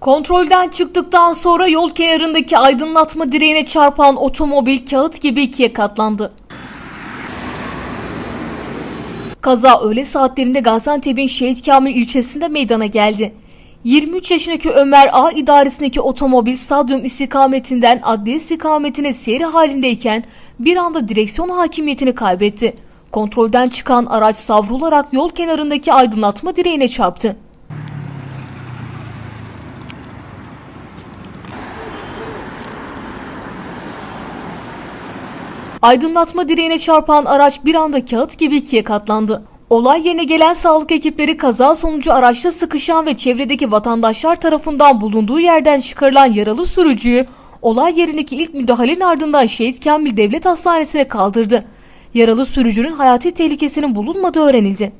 Kontrolden çıktıktan sonra yol kenarındaki aydınlatma direğine çarpan otomobil kağıt gibi ikiye katlandı. Kaza öğle saatlerinde Gaziantep'in Şehit Kamil ilçesinde meydana geldi. 23 yaşındaki Ömer A idaresindeki otomobil stadyum istikametinden adliye istikametine seyri halindeyken bir anda direksiyon hakimiyetini kaybetti. Kontrolden çıkan araç savrularak yol kenarındaki aydınlatma direğine çarptı. Aydınlatma direğine çarpan araç bir anda kağıt gibi ikiye katlandı. Olay yerine gelen sağlık ekipleri kaza sonucu araçta sıkışan ve çevredeki vatandaşlar tarafından bulunduğu yerden çıkarılan yaralı sürücüyü olay yerindeki ilk müdahalenin ardından Şehit Kamil Devlet Hastanesi'ne kaldırdı. Yaralı sürücünün hayati tehlikesinin bulunmadığı öğrenildi.